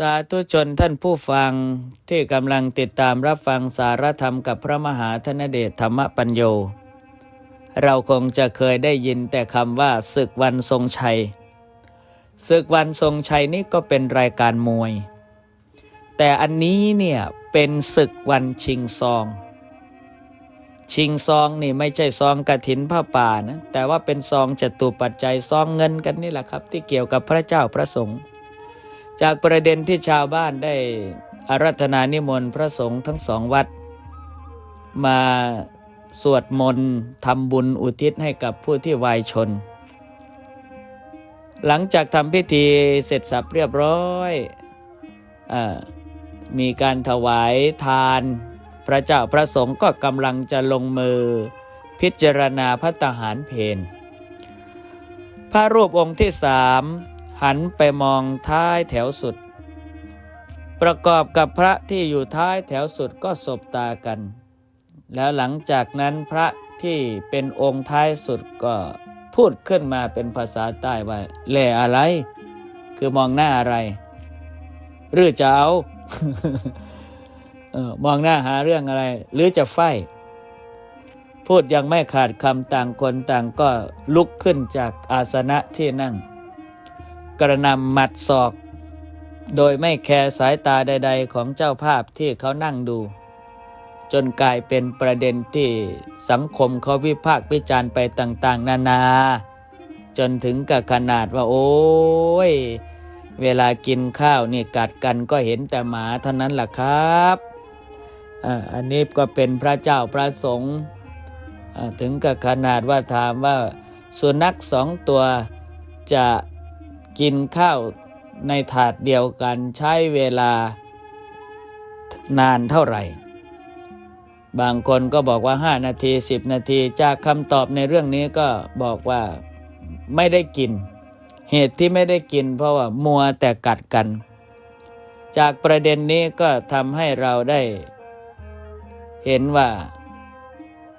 สาธุชนท่านผู้ฟังที่กำลังติดตามรับฟังสารธรรมกับพระมหาธนเดชธรรมปัญโย เราคงจะเคยได้ยินแต่คำว่าศึกวันทรงชัย ศึกวันทรงชัยนี่ก็เป็นรายการมวย แต่อันนี้เนี่ยเป็นศึกวันชิงซอง ชิงซองนี่ไม่ใช่ซองกระถินผ้าป่านะแต่ว่าเป็นซองจตุปัจจัยซองเงินกันนี่แหละครับ ที่เกี่ยวกับพระเจ้าพระสงฆ์ จากประเด็นที่ชาวบ้านได้อารัธนานิมนต์พระสงฆ์ทั้งสองวัด มาสวดมนต์ทำบุญอุทิศให้กับผู้ที่วายชน หลังจากทำพิธีเสร็จสับเรียบร้อยอมีการถวายทาน พระเจ้าพระสงฆ์ก็กำลังจะลงมือ พิจารณาพระตาหารเพนพระรูปองค์ที่สาม หันไปมองท้ายแถวสุด ประกอบกับพระที่อยู่ท้ายแถวสุดก็สบตากัน แล้วหลังจากนั้นพระที่เป็นองค์ท้ายสุดก็พูดขึ้นมาเป็นภาษาใต้ว่าแล่อะไร คือมองหน้าอะไร หรือจะเอามองหน้าหาเรื่องอะไร หรือจะไฟพูดยังไม่ขาดคำต่างคนต่างก็ลุกขึ้นจากอาสนะที่นั่ง กระนำหมัดศอก โดยไม่แคร์สายตาใด ๆ ของเจ้าภาพที่เขานั่งดู จนกลายเป็นประเด็นที่สังคมเขาวิพากษ์วิจารณ์ไปต่างๆ นานา จนถึงกับขนาดว่าโอ้ย เวลากินข้าวนี่กัดกันก็เห็นแต่หมาเท่านั้นแหละครับอันนี้ก็เป็นพระเจ้าพระสงฆ์ถึงกับขนาดว่าถามว่าสุนัขสองตัวจะ กินข้าวในถาดเดียวกันใช้เวลานานเท่าไหร่ บางคนก็บอกว่า 5 นาที 10 นาที จากคำตอบในเรื่องนี้ก็บอกว่าไม่ได้กิน เหตุที่ไม่ได้กิน เพราะว่ามัวแต่กัดกัน จากประเด็นนี้ก็ทำให้เราได้ เห็นว่า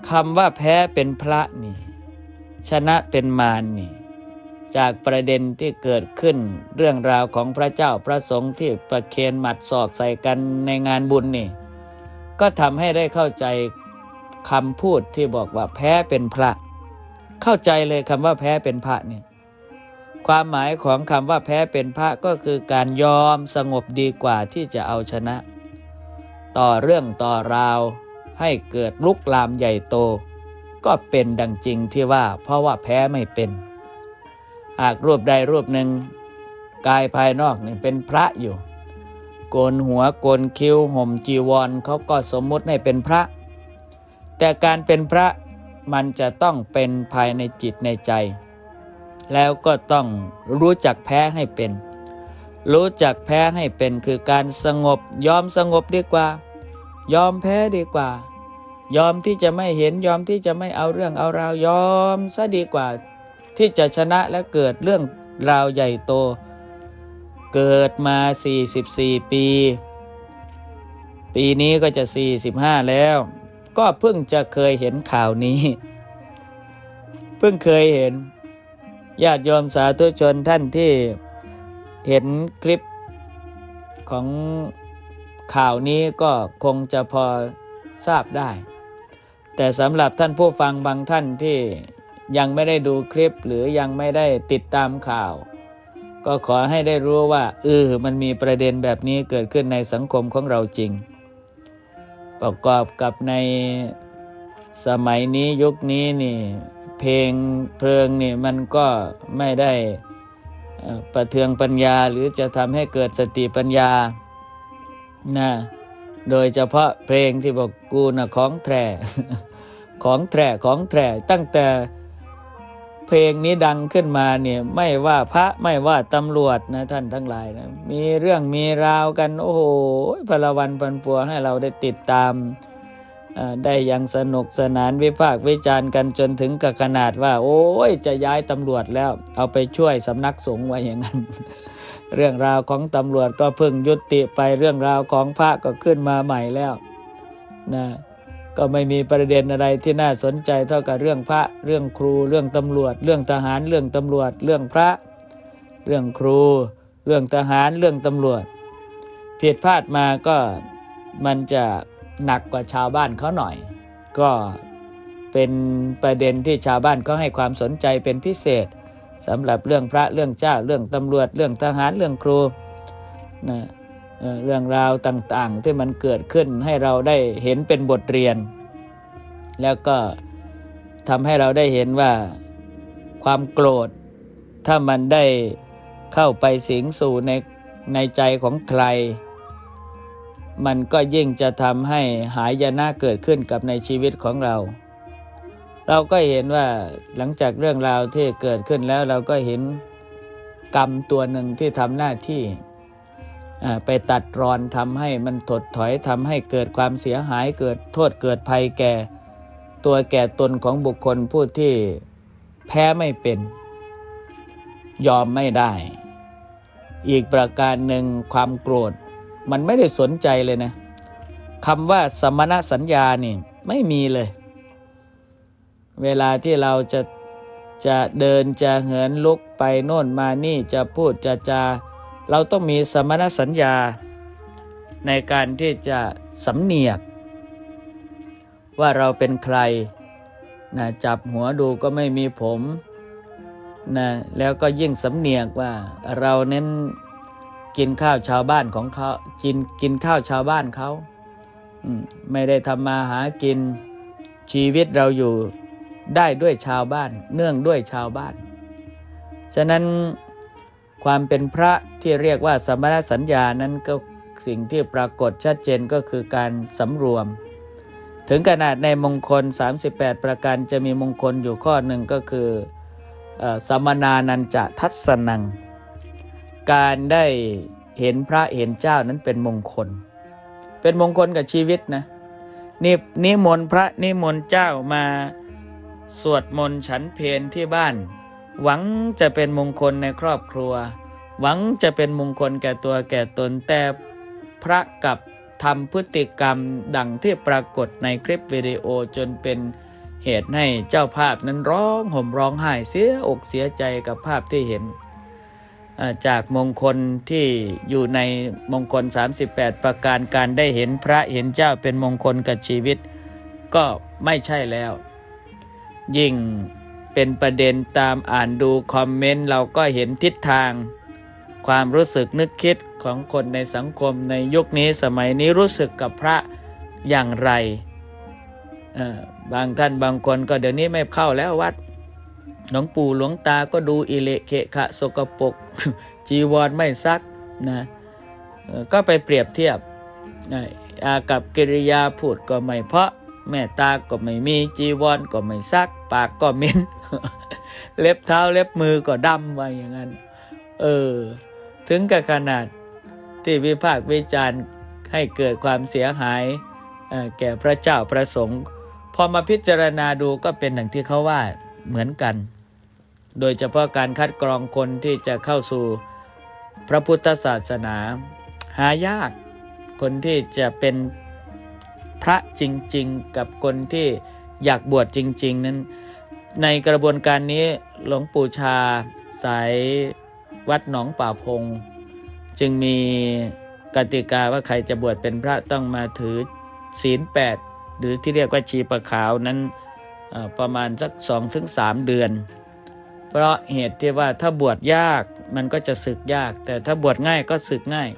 คำว่าแพ้เป็นพระนี่ ชนะเป็นมารนี่ จากประเด็นที่เกิดขึ้น เรื่องราวของพระเจ้าพระสงฆ์ที่ประเคนหมัดศอกใส่กันในงานบุญนี่ ก็ทำให้ได้เข้าใจคำพูดที่บอกว่าแพ้เป็นพระ เข้าใจเลยคำว่าแพ้เป็นพระเนี่ยความหมายของคำว่าแพ้เป็นพระก็คือการยอมสงบดีกว่าที่จะเอาชนะ ต่อเรื่องต่อราวให้เกิดลุกลามใหญ่โต ก็เป็นดังจริงที่ว่าเพราะว่าแพ้ไม่เป็น หากรูปใดรูปหนึ่งกายภายนอกนี่เป็นพระอยู่ โกนหัวโกนคิ้วห่มจีวรเขาก็สมมุติให้เป็นพระ แต่การเป็นพระมันจะต้องเป็นภายในจิตในใจ แล้วก็ต้องรู้จักแพ้ให้เป็น รู้จักแพ้ให้เป็นคือการสงบยอมสงบดีกว่า ยอมแพ้ดีกว่า ยอมที่จะไม่เห็นยอมที่จะไม่เอาเรื่องเอาราวยอมซะดีกว่า ที่จะชนะและเกิดเรื่องราวใหญ่โต เกิดมา 44 ปี ปีนี้ก็จะ 45 แล้ว ก็เพิ่งจะเคยเห็นข่าวนี้ เพิ่งเคยเห็นญาติโยมสาธุชนท่านที่เห็นคลิปของข่าวนี้ก็คงจะพอทราบได้ แต่สำหรับท่านผู้ฟังบางท่านที่ ยังไม่ได้ดูคลิปหรือยังไม่ได้ติดตามข่าว ก็ขอให้ได้รู้ว่าเออมันมีประเด็นแบบนี้เกิดขึ้นในสังคมของเราจริง ประกอบกับในสมัยนี้ยุคนี้นี่ เพลงเพลิงนี่มันก็ไม่ได้ประเทืองปัญญาหรือจะทำให้เกิดสติปัญญานะโดยเฉพาะเพลงที่บอกกูนะของแท้ของแท้ของแท้ตั้งแต่ เพลงนี้ดังขึ้นมาเนี่ยไม่ว่าพระไม่ว่าตำรวจนะท่านทั้งหลายนะมีเรื่องมีราวกันโอ้โหพลวันพันปัวให้เราได้ติดตามได้อย่างสนุกสนานวิพากษ์วิจารณ์กันจนถึงกับขนาดว่า โอ้ยจะย้ายตำรวจแล้ว เอาไปช่วยสำนักสงฆ์ไว้อย่างนั้น เรื่องราวของตำรวจก็เพิ่งยุติไปเรื่องราวของพระก็ขึ้นมาใหม่แล้วนะ ก็ไม่มีประเด็นอะไรที่น่าสนใจเท่ากับเรื่องพระ เรื่องครู เรื่องตำรวจ เรื่องทหาร เรื่องตำรวจ เรื่องพระ เรื่องครู เรื่องทหาร เรื่องตำรวจ ผิดพลาดมาก็มันจะหนักกว่าชาวบ้านเขาหน่อย ก็เป็นประเด็นที่ชาวบ้านเขาให้ความสนใจเป็นพิเศษสำหรับเรื่องพระเรื่องเจ้าเรื่องตำรวจ เรื่องทหารเรื่องครูนะ เรื่องราวต่างๆ ที่มันเกิดขึ้นให้เราได้เห็นเป็นบทเรียน แล้วก็ทำให้เราได้เห็นว่าความโกรธ ถ้ามันได้เข้าไปสิงสู่ในในใจของใคร มันก็ยิ่งจะทำให้หายนะเกิดขึ้นกับในชีวิตของเรา เราก็เห็นว่าหลังจากเรื่องราวที่เกิดขึ้นแล้วเราก็เห็นกรรมตัวหนึ่งที่ทำหน้าที่ ไปตัดรอนทำให้มันถดถอยทำให้เกิดความเสียหายเกิดโทษเกิดภัยแก่ ตัวแก่ตนของบุคคลผู้ที่แพ้ไม่เป็น ยอมไม่ได้ อีกประการหนึ่งความโกรธ มันไม่ได้สนใจเลยนะคำว่าสมณสัญญานี่ไม่มีเลย เวลาที่เราจะจะเดินจะเหินลุกไปโน่นมานี่จะพูดจะจา เราต้องมีสมณสัญญาในการที่จะสำเนียก ว่าเราเป็นใครนะจับหัวดูก็ไม่มีผมนะแล้วก็ยิ่งสำเนียกว่าเราเน้นกินข้าวชาวบ้านของเขากินกินข้าวชาวบ้านเขาไม่ได้ทำมาหากินชีวิตเราอยู่ได้ด้วยชาวบ้าน เนื่องด้วยชาวบ้าน ฉะนั้น ความเป็นพระที่เรียกว่าสมณสัญญานั้นก็สิ่งที่ปรากฏชัดเจนก็คือการสำรวม ถึงขนาดในมงคล 38 ประการจะมีมงคลอยู่ข้อหนึ่งก็คืออสมนานันจะทัศนัง การได้เห็นพระเห็นเจ้านั้นเป็นมงคล เป็นมงคลกับชีวิตนะนี่นิมนต์พระนิมนต์เจ้ามาสวดมนต์ฉันเพลที่บ้าน หวังจะเป็นมงคลในครอบครัว หวังจะเป็นมงคลแก่ตัวแก่ตนแต่พระกับทำพฤติกรรมดังที่ปรากฏในคลิปวิดีโอจนเป็นเหตุให้เจ้าภาพนั้นร้องห่มร้องไห้เสียอกเสียใจกับภาพที่เห็น จากมงคลที่อยู่ในมงคล 38 ประการการได้เห็นพระเห็นเจ้าเป็นมงคลกับชีวิต ก็ไม่ใช่แล้ว ยิ่ง เป็นประเด็นตามอ่านดูคอมเมนต์เราก็เห็นทิศทาง ความรู้สึกนึกคิดของคนในสังคมในยุคนี้สมัยนี้รู้สึกกับพระอย่างไร บางท่านบางคนก็เดี๋ยวนี้ไม่เข้าแล้ววัดหลวงปู่หลวงตาก็ดูอิเลเขะขะสกปก จีวรไม่ซักนะก็ไปเปรียบเทียบอากับกิริยาพูดก็ไม่เพราะ แม่ตาก็ไม่มีจีวรก็ไม่ซัก ปากก็เหม็นเล็บเท้าเล็บมือก็ดำว่าอย่างนั้น เออ ถึงกับขนาดที่วิพากษ์วิจารณ์ให้เกิดความเสียหายออแก่พระเจ้าประสงค์ พอมาพิจารณาดูก็เป็นอย่างที่เขาว่าเหมือนกัน โดยเฉพาะการคัดกรองคนที่จะเข้าสู่พระพุทธศาสนา หายากคนที่จะเป็น พระจริง ๆ กับคนที่อยากบวชจริง ๆ นั้น ในกระบวนการนี้หลวงปู่ชา สายวัดหนองป่าพง จึงมีกติกาว่าใครจะบวชเป็นพระต้องมาถือศีลแปดหรือที่เรียกว่าชีประขาวนั้นประมาณสักสองถึงสามเดือน เพราะเหตุที่ว่าถ้าบวชยากมันก็จะศึกยาก แต่ถ้าบวชง่ายก็ศึกง่าย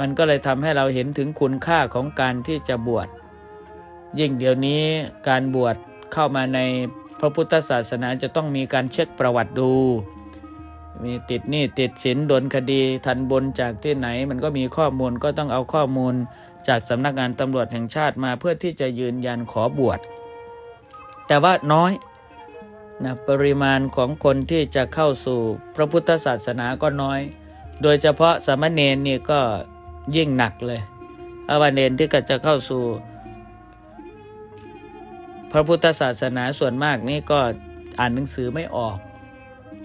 มันก็เลยทำให้เราเห็นถึงคุณค่าของการที่จะบวช ยิ่งเดี๋ยวนี้การบวชเข้ามาในพระพุทธศาสนาจะต้องมีการเช็คประวัติดู มีติดหนี้ติดสินโดนคดีทันบนจากที่ไหน มันก็มีข้อมูลก็ต้องเอาข้อมูลจากสำนักงานตำรวจแห่งชาติมาเพื่อที่จะยืนยันขอบวช แต่ว่าน้อยนะปริมาณของคนที่จะเข้าสู่พระพุทธศาสนาก็น้อย โดยเฉพาะสามเณรนี่ก็ ยิ่งหนักเลยอาวเนรที่ก็จะเข้าสู่ พระพุทธศาสนาส่วนมากนี่ก็อ่านหนังสือไม่ออก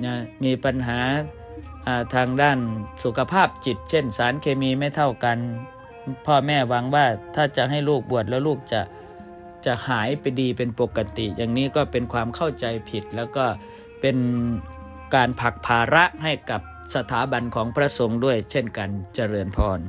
นะมีปัญหาทางด้านสุขภาพจิต เช่นสารเคมีไม่เท่ากัน พ่อแม่หวังว่าถ้าจะให้ลูกบวชแล้วลูกจะจะหายไปดีเป็นปกติ อย่างนี้ก็เป็นความเข้าใจผิด แล้วก็เป็นการผลักภาระให้กับสถาบันของพระสงฆ์ด้วยเช่นกันเจริญพร